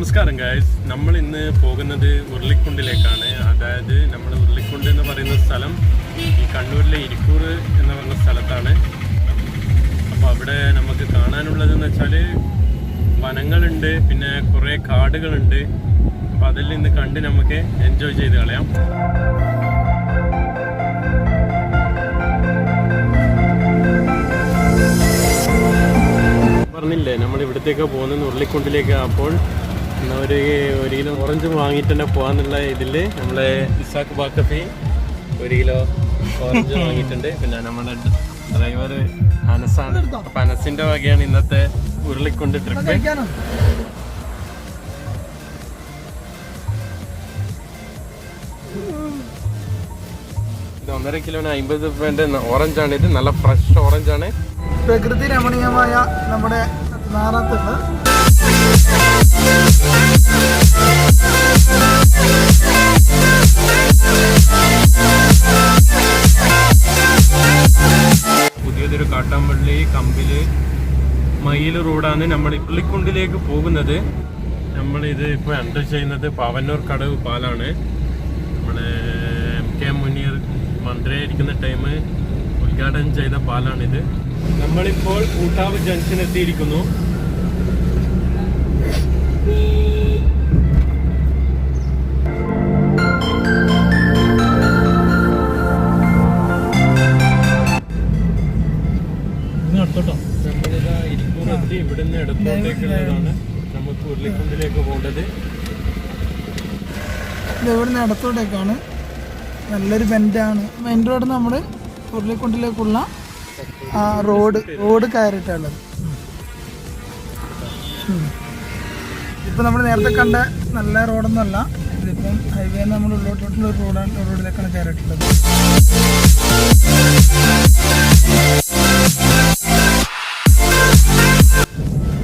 നമസ്കാരം ഗായ്സ് നമ്മൾ ഇന്ന് പോകുന്നത് ഉരുളിക്കുണ്ടിലേക്കാണ്. അതായത് നമ്മൾ ഉരുളിക്കുണ്ട് എന്ന് പറയുന്ന സ്ഥലം ഈ കണ്ണൂരിലെ ഇരിക്കൂർ എന്ന് പറയുന്ന സ്ഥലത്താണ്. അപ്പോൾ അവിടെ നമുക്ക് കാണാനുള്ളതെന്ന് വെച്ചാൽ വനങ്ങളുണ്ട് പിന്നെ കുറേ കാടുകളുണ്ട്. അപ്പോൾ അതിൽ നിന്ന് കണ്ട് നമുക്ക് എൻജോയ് ചെയ്ത് കളയാം. പറഞ്ഞില്ലേ നമ്മൾ ഇവിടത്തേക്ക് പോകുന്നത് ഉരുളിക്കുണ്ടിലേക്ക്. അപ്പോൾ ഒരു ഒരു കിലോ ഓറഞ്ച് വാങ്ങിയിട്ട് തന്നെ പോകാന്നുള്ള ഇതിൽ നമ്മളെ ഇസാക്ക് ബാക്കഫി ഒരു കിലോ ഓറഞ്ച് വാങ്ങിയിട്ടുണ്ട്. പിന്നെ നമ്മുടെ ഡ്രൈവർ അനസാണ്. അപ്പം അനസിന്റെ വകയാണ് ഇന്നത്തെ ഉരുളിക്കൊണ്ട് ട്രിപ്പ് ഇത് ഒന്നര കിലോന് അമ്പത് രൂപേന്റെ ഓറഞ്ചാണ്. ഇത് നല്ല ഫ്രഷ് ഓറഞ്ചാണ്. പ്രകൃതി രമണീയമായ നമ്മുടെ നാറാത്തുള്ള പുതിയതൊരു കാട്ടാമ്പള്ളി കമ്പിൽ മയിൽ റോഡാണ് നമ്മൾ പുള്ളിക്കുണ്ടിലേക്ക് പോകുന്നത്. നമ്മൾ ഇത് ഇപ്പോൾ എന്റർ ചെയ്യുന്നത് പാവന്നൂർ കടവ് പാലാണ്. നമ്മുടെ എം കെ മുനീർ മന്ത്രിയായിരിക്കുന്ന ടൈം ഉദ്ഘാടനം ചെയ്ത പാലാണിത്. നമ്മളിപ്പോൾ കൂട്ടാവ് ജംഗ്ഷൻ എത്തിയിരിക്കുന്നു. ഇവിടുന്ന് ഇടത്തോട്ടേക്കുള്ളതാണ് നമുക്ക് ഉരുളിക്കുണ്ടിലേക്ക് പോകേണ്ടത്. ഇത് ഇവിടുന്ന് ഇടത്തോട്ടേക്കാണ് നല്ലൊരു ബെൻഡാണ്. മെയിൻ റോഡ് നമ്മൾ ഉരുളിക്കുണ്ടിലേക്കുള്ള ആ റോഡ് റോഡ് കയറിയിട്ടുള്ളത് ഇപ്പം നമ്മൾ നേരത്തെ കണ്ട നല്ല റോഡൊന്നുമല്ല. ഇതിപ്പം ഹൈവേ നമ്മൾ ഉള്ളോട്ടുള്ള ഒരു റോഡാണ് റോഡിലേക്കാണ് കയറിയിട്ടുള്ളത്.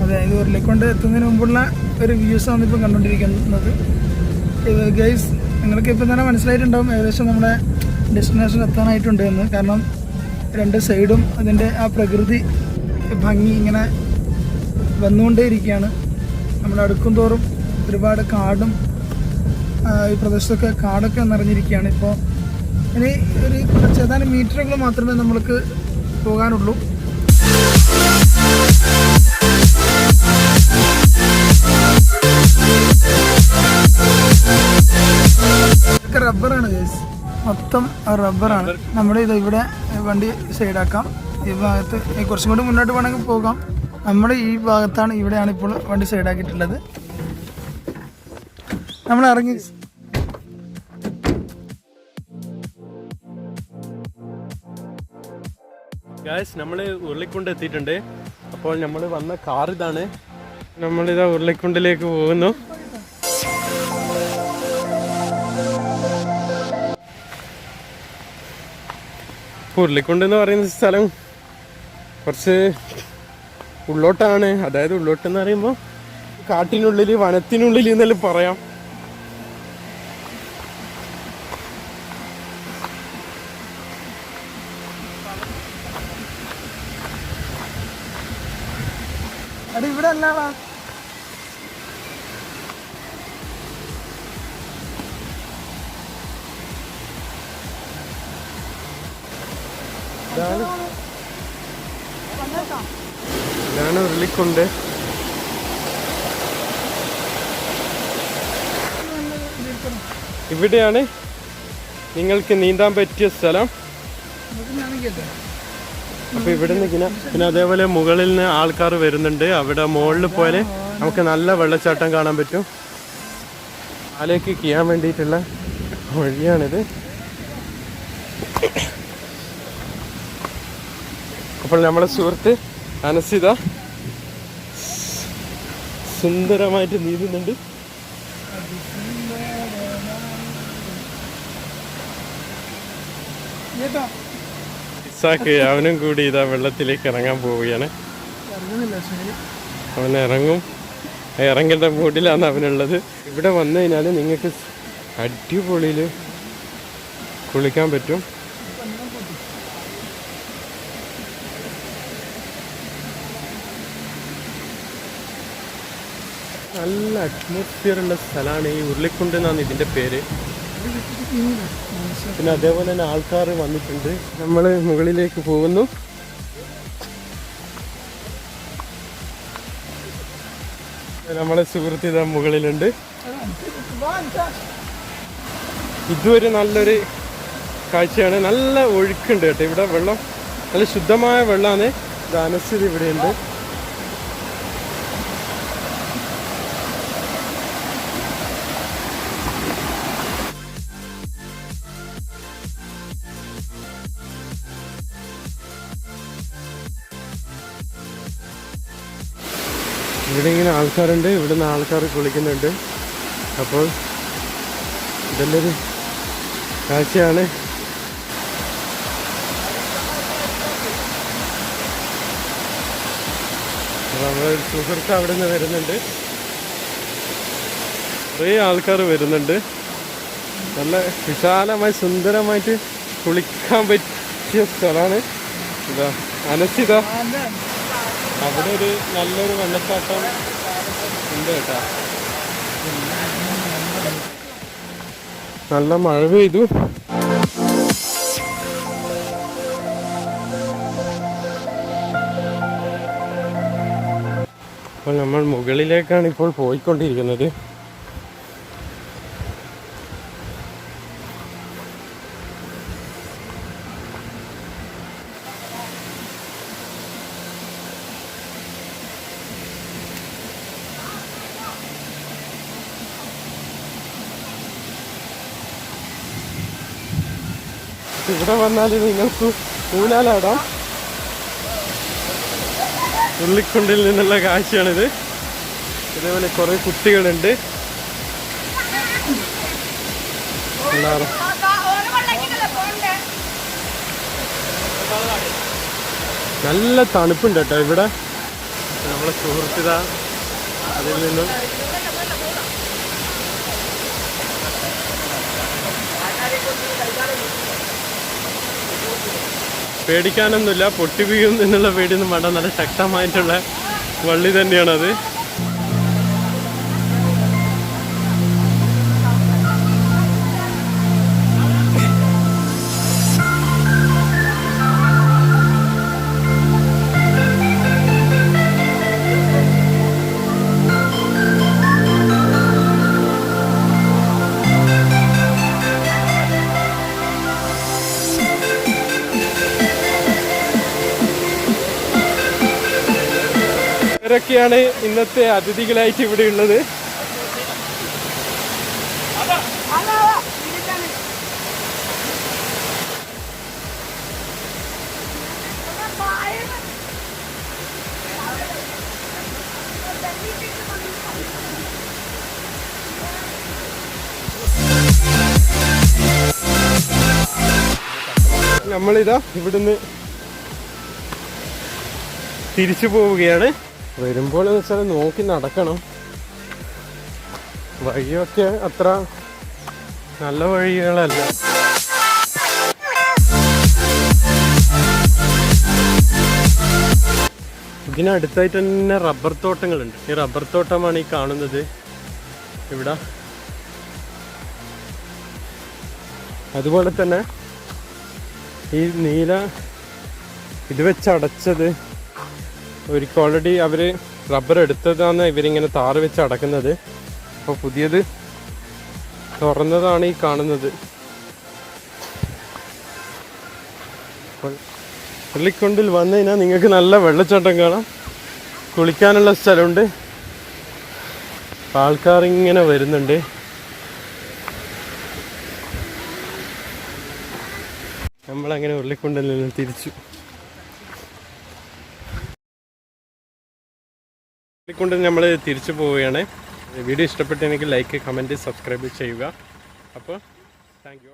അതെ ഇത് ഉരുളിക്കൊണ്ട് എത്തുന്നതിന് മുമ്പുള്ള ഒരു വ്യൂസ് ആണ് ഇപ്പം കണ്ടുകൊണ്ടിരിക്കുന്നത്. ഇത് ഗൈസ് നിങ്ങൾക്ക് ഇപ്പം തന്നെ മനസ്സിലായിട്ടുണ്ടാവും ഏകദേശം നമ്മുടെ ഡെസ്റ്റിനേഷൻ എത്താനായിട്ടുണ്ട് എന്ന്. കാരണം രണ്ട് സൈഡും അതിന്റെ ആ പ്രകൃതി ഭംഗി ഇങ്ങനെ വന്നുകൊണ്ടേയിരിക്കുകയാണ്. നമ്മൾ അടുക്കും തോറും ഒരുപാട് കാടും ഈ പ്രദേശത്തൊക്കെ കാടൊക്കെ നിറഞ്ഞിരിക്കുകയാണ്. ഇപ്പോൾ ഇനി ഒരു കുറച്ച് ഏതാനും മീറ്ററുകൾ മാത്രമേ നമ്മൾക്ക് പോകാനുള്ളൂ. റബ്ബറാണ് ഗൈസ്. മൊത്തം റബ്ബറാണ്. നമ്മുടെ ഇത് ഇവിടെ വണ്ടി സൈഡാക്കാം ഈ ഭാഗത്ത് കുറച്ചും കൂടി മുന്നോട്ട് വേണമെങ്കിൽ പോകാം. നമ്മൾ ഈ ഭാഗത്താണ് ഇവിടെയാണ് ഇപ്പോൾ വണ്ടി സൈഡാക്കിയിട്ടുള്ളത് നമ്മൾ ഇറങ്ങി. ഗായ്സ് നമ്മൾ ഉരുളിക്കുണ്ട് എത്തിയിട്ടുണ്ട്. അപ്പോൾ നമ്മൾ വന്ന കാർ ഇതാണ്. നമ്മളിതാ ഉരുളിക്കുണ്ടിലേക്ക് പോകുന്നു. ഉരുളിക്കുണ്ട് എന്ന് പറയുന്ന സ്ഥലം കുറച്ച് ഉള്ളോട്ടാണ്. അതായത് ഉള്ളോട്ടെന്ന് പറയുമ്പോൾ കാട്ടിനുള്ളിൽ വനത്തിനുള്ളിൽ എന്നെല്ലാം പറയാം. അത് ഇവിടെ അല്ല ഇതാണ്. ഇതാണ് ഉരുളിക്കുണ്ട്. ഇവിടെയാണ് നിങ്ങൾക്ക് നീന്താൻ പറ്റിയ സ്ഥലം. അപ്പൊ ഇവിടെ നിന്ന് ഇങ്ങനെ പിന്നെ അതേപോലെ മുകളിൽ നിന്ന് ആൾക്കാർ വരുന്നുണ്ട്. അവിടെ മുകളിൽ പോലെ നമുക്ക് നല്ല വെള്ളച്ചാട്ടം കാണാൻ പറ്റും. ആലേക്ക് ചെയ്യാൻ വേണ്ടിയിട്ടുള്ള വഴിയാണിത്. അപ്പോൾ നമ്മളെ സുഹൃത്ത് അനസിത. സുന്ദരമായിട്ട് നീന്തുന്നുണ്ട്. ഇസാക്ക് അവനും കൂടി ഇതാ വെള്ളത്തിലേക്ക് ഇറങ്ങാൻ പോവുകയാണ്. അവൻ ഇറങ്ങും. ഇറങ്ങേണ്ട മൂഡിലാണ് അവനുള്ളത്. ഇവിടെ വന്നു കഴിഞ്ഞാൽ നിങ്ങൾക്ക് അടിപൊളിയിൽ കുളിക്കാൻ പറ്റും. നല്ല അറ്റ്മോസ്ഫിയർ ഉള്ള സ്ഥലമാണ് ഈ ഉരുളിക്കുണ്ട് എന്നാണ് ഇതിന്റെ പേര്. പിന്നെ അതേപോലെ തന്നെ ആൾക്കാർ വന്നിട്ടുണ്ട്. നമ്മൾ മുകളിലേക്ക് പോകുന്നു. നമ്മളെ സുഹൃത്ത് ഇതാ മുകളിലുണ്ട്. ഇതുവരെ നല്ലൊരു കാഴ്ചയാണ്. നല്ല ഒഴുക്കുണ്ട് കേട്ടോ. ഇവിടെ വെള്ളം നല്ല ശുദ്ധമായ വെള്ളമാണ് ഇത് അനസ്ഥിതി ഇവിടെയുണ്ട്. ഇവിടെ ഇങ്ങനെ ആൾക്കാരുണ്ട് ഇവിടുന്ന് ആൾക്കാർ കുളിക്കുന്നുണ്ട്. അപ്പോൾ ഇതെല്ലൊരു കാഴ്ചയാണ്. നമ്മുടെ സുഹൃത്ത് അവിടെ നിന്ന് വരുന്നുണ്ട്. കുറേ ആൾക്കാർ വരുന്നുണ്ട്. നല്ല വിശാലമായി സുന്ദരമായിട്ട് കുളിക്കാൻ പറ്റിയ സ്ഥലമാണ്. ഇതാ അനസിത. അവിടെ ഒരു നല്ലൊരു വെള്ളച്ചാട്ടം ഉണ്ട് കേട്ടോ. നല്ല മഴ പെയ്തു. അപ്പോൾ നമ്മൾ മുകളിലേക്കാണ് ഇപ്പോൾ പോയിക്കൊണ്ടിരിക്കുന്നത്. ഇവിടെ വന്നാൽ നിങ്ങൾക്ക് ഊനാലാടാം ഉള്ളിക്കുണ്ടിൽ നിന്നുള്ള കാഴ്ചയാണിത്. ഇതേപോലെ കുറെ കുട്ടികളുണ്ട്. നല്ല തണുപ്പുണ്ട് കേട്ടോ ഇവിടെ. നമ്മളെ സുഹൃത്തിത അതിൽ നിന്നും. പേടിക്കാനൊന്നുമില്ല പൊട്ടി വീഴും എന്നുള്ള പേടിയൊന്നും വേണ്ട. നല്ല ശക്തമായിട്ടുള്ള വള്ളി തന്നെയാണത്. ഇവരൊക്കെയാണ് ഇന്നത്തെ അതിഥികളായിട്ട് ഇവിടെ ഉള്ളത്. നമ്മളിതാ ഇവിടുന്ന് തിരിച്ചു പോവുകയാണ്. വരുമ്പോൾ എന്ന് വെച്ചാൽ നോക്കി നടക്കണം. വഴിയൊക്കെ അത്ര നല്ല വഴികളല്ല. ഇതിനടുത്തായിട്ട് തന്നെ റബ്ബർ തോട്ടങ്ങളുണ്ട്. ഈ റബ്ബർ തോട്ടമാണ് ഈ കാണുന്നത്. ഇവിടെ. അതുപോലെ തന്നെ ഈ നീല ഇത് വെച്ചടച്ചത് ഒരിക്കൽ ഓൾറെഡി അവർ റബ്ബർ എടുത്തതാണ് ഇവരിങ്ങനെ താറ് വെച്ച് അടക്കുന്നത്. അപ്പോൾ പുതിയത് തുറന്നതാണ് ഈ കാണുന്നത്. പള്ളിക്കൊണ്ടിൽ വന്നു കഴിഞ്ഞാൽ നിങ്ങൾക്ക് നല്ല വെള്ളച്ചാട്ടം കാണാം. കുളിക്കാനുള്ള സ്ഥലമുണ്ട്. ആൾക്കാർ ഇങ്ങനെ വരുന്നുണ്ട്. നമ്മളങ്ങനെ ഉരുളിക്കൊണ്ടിൽ നിന്ന് തിരിച്ചു. കൊണ്ട് നമ്മൾ തിരിച്ചു പോവുകയാണ്. വീഡിയോ ഇഷ്ടപ്പെട്ടെങ്കിൽ ലൈക്ക് കമന്റ് സബ്സ്ക്രൈബ് ചെയ്യുക. അപ്പോൾ താങ്ക് യു